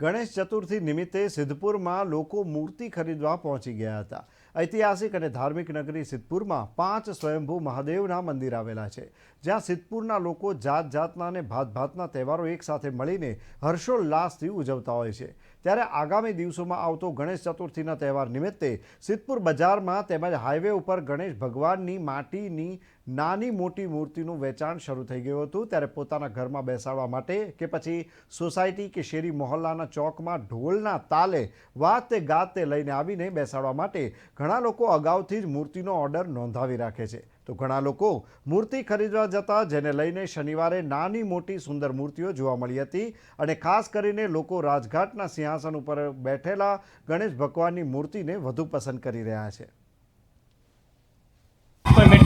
ગણેશ ચતુર્થી નિમિત્તે સિદ્ધપુરમાં લોકો મૂર્તિ ખરીદવા પહોંચી ગયા હતા. ઐતિહાસિક અને ધાર્મિક નગરી સિદ્ધપુરમાં પાંચ સ્વયંભૂ મહાદેવના મંદિર આવેલા છે, જ્યાં સિદ્ધપુરના લોકો જાત જાતના અને ભાત ભાતના તહેવારો એકસાથે મળીને હર્ષોલ્લાસથી ઉજવતા હોય છે. ત્યારે આગામી દિવસોમાં આવતો ગણેશ ચતુર્થીના તહેવાર નિમિત્તે સિદ્ધપુર બજારમાં તેમજ હાઈવે ઉપર ગણેશ ભગવાનની માટીની નાની મોટી મૂર્તિનું વેચાણ શરૂ થઈ ગયું હતું ત્યારે પોતાના ઘરમાં બેસાડવા માટે કે પછી સોસાયટી કે શેરી મોહલ્લાના ચોકમાં ઢોલના તાલે વાતે ગાતે લઈને આવીને બેસાડવા માટે ઘણા લોકો અગાઉથી જ મૂર્તિનો ઓર્ડર નોંધાવી રાખે છે. તો ઘણા લોકો મૂર્તિ ખરીદવા જતા જેને લઈને શનિવારે નાની મોટી સુંદર મૂર્તિઓ જોવા મળી હતી અને ખાસ કરીને લોકો રાજઘાટના સિંહાસન ઉપર બેઠેલા ગણેશ ભગવાનની મૂર્તિને વધુ પસંદ કરી રહ્યા છે.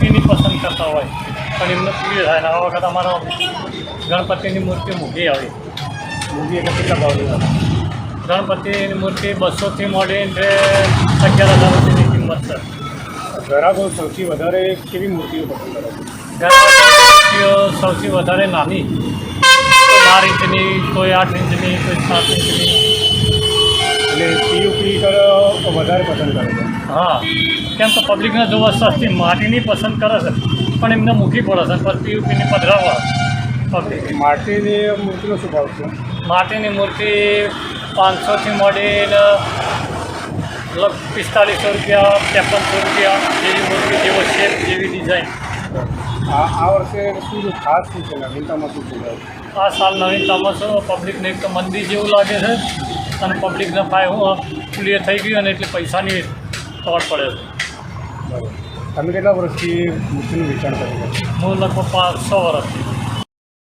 મીઠીની પસંદ કરતા હોય. પણ એમને પૂરી થાય ને આ વખત અમારો ગણપતિની મૂર્તિ મૂકી આવી. મૂકી એટલે કેટલા ભાવ ગણપતિની મૂર્તિ બસોથી મોડીને અગિયાર હજાર રૂપિયાની કિંમત છે. ગ્રાહકો સૌથી વધારે કેવી મૂર્તિઓ પસંદ કરે છે? મૂર્તિઓ સૌથી વધારે નાની. ચાર ઇંચની કોઈ આઠ ઇંચની કોઈ સાત ઇંચની. એટલે પીયુપી વધારે પસંદ કરે છે. હા કેમ તો પબ્લિકને જોવા સસ્તી માટીની પસંદ કરે છે પણ એમને મૂકી પડે છે પીયુપીની પધરાવવા પબ્લિક માટીની મૂર્તિનો શું ભાવ છે? માટીની મૂર્તિ પાંચસોથી મળીને લગ પિસ્તાલીસો રૂપિયા ત્રેપનસો રૂપિયા જેવી મૂર્તિ જેવો શેપ જેવી ડિઝાઇન આ આ વર્ષે શું ખાસ શું છે નવીનતામાં શું છે આ સાલ નવીનતામાં શું પબ્લિકને એક તો મંદિર જેવું લાગે છે અને પબ્લિકને ફાય ક્લિયર થઈ ગયું અને એટલે પૈસાની તોડ પડે. છે તમે કેટલા વર્ષથી મૂર્તિનું વેચાણ કરી છો? હું લગભગ પાંચસો વર્ષથી.